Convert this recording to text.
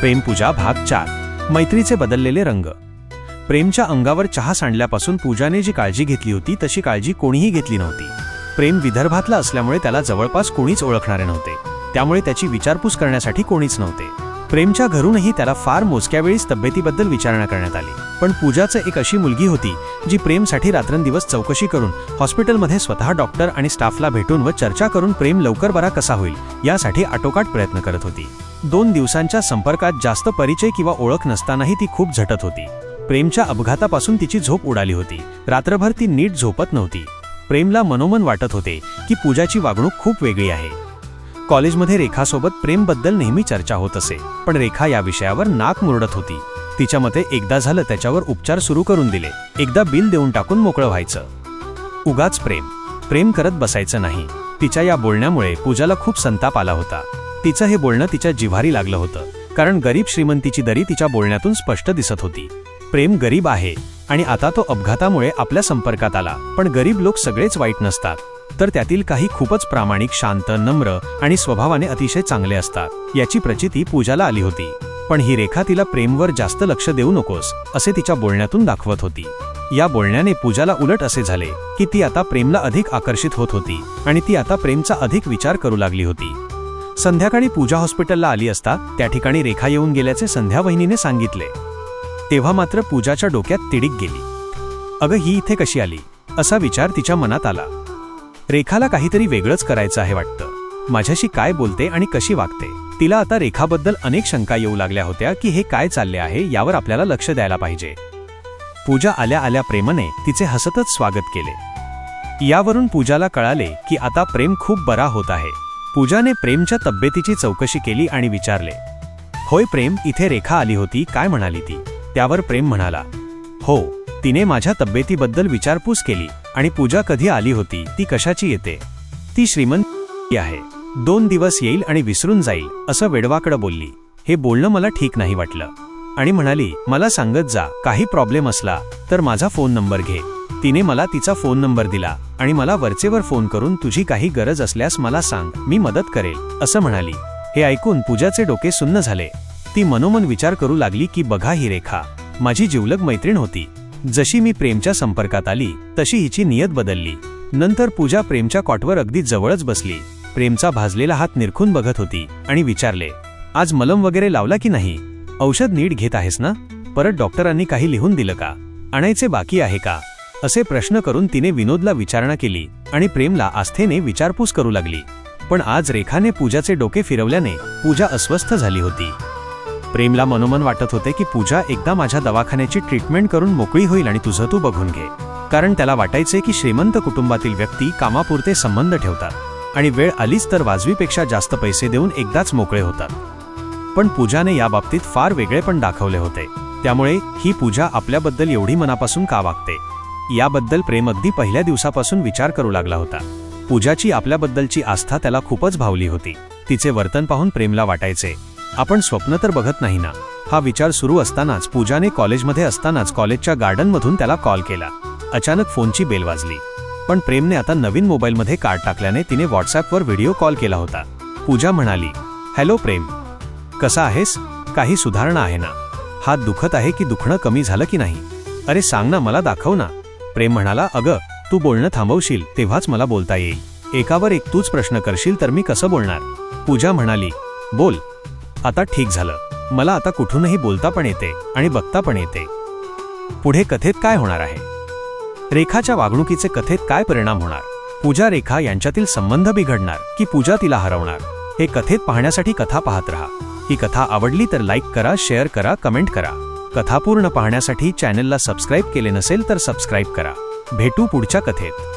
प्रेमपूजा भाग चार. मैत्रीचे बदललेले रंग. प्रेमच्या अंगावर चहा सांडल्यापासून पूजाने जी काळजी घेतली होती तशी काळजी कोणीही घेतली नव्हती. प्रेम विदर्भातला असल्यामुळे त्याला जवळपास कोणीच ओळखणारे नव्हते. त्यामुळे त्याची विचारपूस करण्यासाठी कोणीच नव्हते. प्रेमच्या घरूनही त्याला फार मोजक्या वेळीच तब्येतीबद्दल विचारणा करण्यात आली. पण पूजाचं एक अशी मुलगी होती जी प्रेमसाठी रात्रंदिवस चौकशी करून हॉस्पिटलमध्ये स्वतः डॉक्टर आणि स्टाफला भेटून व चर्चा करून प्रेम लवकर बरा कसा होईल यासाठी आटोकाट प्रयत्न करत होती. दोन दिवसांच्या संपर्कात जास्त परिचय किंवा ओळख नसतानाही ती खूप झटत होती. प्रेमच्या अपघातापासून तिची झोप उडाली होती. रात्रभर ती नीट झोपत नव्हती. प्रेमला मनोमन वाटत होते की पूजाची वागणूक खूप वेगळी आहे. कॉलेजमध्ये रेखासोबत प्रेमबद्दल नेहमी चर्चा होत असे पण रेखा या विषयावर नाक मुरडत होती. तिच्या मते एकदा झालं त्याच्यावर उपचार सुरू करून दिले. एकदा बिल देऊन टाकून मोकळं व्हायचं. उगाच प्रेम. प्रेम करत बसायचं नाही. तिच्या या बोलण्यामुळे पूजाला खूप संताप आला होता. तिचं हे बोलणं तिच्या जिव्हारी लागलं होतं. कारण गरीब श्रीमंतीची दरी तिच्या बोलण्यातून स्पष्ट दिसत होती. प्रेम गरीब आहे आणि आता तो अपघातामुळे आपल्या संपर्कात आला. पण गरीब लोक सगळेच वाईट नसतात. तर त्यातील काही खूपच प्रामाणिक शांत नम्र आणि स्वभावाने अतिशय चांगले असतात. याची प्रचिती पूजाला आली होती. पण ही रेखा तिला प्रेमवर जास्त लक्ष देऊ नकोस असे तिच्या बोलण्यातून दाखवत होती. या बोलण्याने पूजाला उलट असे झाले की ती आता प्रेमला अधिक आकर्षित होत होती आणि ती आता प्रेमचा अधिक विचार करू लागली होती. संध्याकाळी पूजा हॉस्पिटलला आली असता त्या ठिकाणी रेखा येऊन गेल्याचे संध्या वहिनीने सांगितले. तेव्हा मात्र पूजाच्या डोक्यात तिडीक गेली. अगं ही इथे कशी आली? असा विचार तिच्या मनात आला. रेखाला काहीतरी वेगळंच करायचं आहे वाटतं. माझ्याशी काय बोलते आणि कशी वागते? तिला आता रेखाबद्दल अनेक शंका येऊ लागल्या होत्या की हे काय चालले आहे यावर आपल्याला लक्ष द्यायला पाहिजे. पूजा आल्या आल्या प्रेमने तिचे हसतच स्वागत केले. यावरून पूजाला कळाले की आता प्रेम खूप बरा होत आहे. पूजाने प्रेमच्या तब्येतीची चौकशी केली आणि विचारले होय प्रेम इथे रेखा आली होती काय म्हणाली ती? त्यावर प्रेम म्हणाला हो तिने माझ्या तब्येतीबद्दल विचारपूस केली आणि पूजा कधी आली होती ती कशाची येते? ती श्रीमंत आहे. दोन दिवस येईल आणि विसरून जाईल असं वेडवाकडं बोलली. हे बोलणं मला ठीक नाही वाटलं. आणि म्हणाली मला सांगत जा काही प्रॉब्लेम असला तर माझा फोन नंबर घे. तिने मला तिचा फोन नंबर दिला आणि मला वरचेवर फोन करून तुझी काही गरज असल्यास मला सांग मी मदत करेल असं म्हणाली. हे ऐकून पूजाचे डोके सुन्न झाले. ती मनोमन विचार करू लागली की बघा ही रेखा. माझी जिवलग मैत्रीण होती. जशी मी प्रेमच्या संपर्कात आली तशी हिची नियत बदलली. नंतर पूजा प्रेमच्या कॉटवर अगदी जवळच बसली. प्रेमचा भाजलेला हात निरखून बघत होती आणि विचारले आज मलम वगैरे लावला की नाही? औषध नीट घेत आहेस ना? परत डॉक्टरांनी काही लिहून दिलं का? आणायचे बाकी आहे का? असे प्रश्न करून तिने विनोदला विचारणा केली आणि प्रेमला आस्थेने विचारपूस करू लागली. पण आज रेखाने पूजाचे डोके फिरवल्याने पूजा अस्वस्थ झाली होती. प्रेमला मनोमन वाटत होते की पूजा एकदा माझ्या दवाखान्याची ट्रीटमेंट करून मोकळी होईल आणि तुझं तू बघून घे. कारण त्याला वाटायचे की श्रीमंत कुटुंबातील व्यक्ती कामापुरते संबंध ठेवतात आणि वेळ आलीच तर वाजवीपेक्षा जास्त पैसे देऊन एकदाच मोकळे होतात. पण पूजाने या बाबतीत फार वेगळेपण दाखवले होते. त्यामुळे ही पूजा आपल्याबद्दल एवढी मनापासून का वागते? याबद्दल प्रेम अगदी पहिल्या दिवसापासून विचार करू लागला होता. पूजाची आपल्याबद्दलची आस्था त्याला खूपच भावली होती. तिचे वर्तन पाहून प्रेमला वाटायचे. आपण स्वप्न तर बघत नाही ना? हा विचार सुरू असतानाच पूजाने कॉलेजमध्ये असतानाच कॉलेजच्या गार्डनमधून त्याला कॉल केला. अचानक फोनची बेल वाजली. पण प्रेमने आता नवीन मोबाईलमध्ये कार्ड टाकल्याने तिने व्हॉट्सॲपवर व्हिडिओ कॉल केला होता. पूजा म्हणाली हॅलो प्रेम. कसा आहेस? काही सुधारणा आहे ना? हात दुखत आहे की दुखणं कमी झालं की नाही? अरे सांग ना मला दाखव ना. प्रेम म्हणाला अगं तू बोलणं थांबवशील तेव्हाच मला बोलता येईल. एकावर एक तूच प्रश्न करशील तर मी कसं बोलणार? पूजा म्हणाली बोल. आता ठीक झालं. मला आता कुठूनही बोलता पण येते आणि बघता पण येते. पुढे कथेत काय होणार आहे? रेखाच्या वागणुकीचे कथेत काय परिणाम होणार? पूजा रेखा यांच्यातील संबंध बिघडणार की पूजा तिला हरवणार? हे कथेत पाहण्यासाठी कथा पाहत रहा. ही कथा आवडली तर लाईक करा शेअर करा कमेंट करा. कथा पूर्ण पाहण्यासाठी चॅनलला सबस्क्राईब केले नसेल तर सबस्क्राईब करा. भेटू पुढच्या कथेत.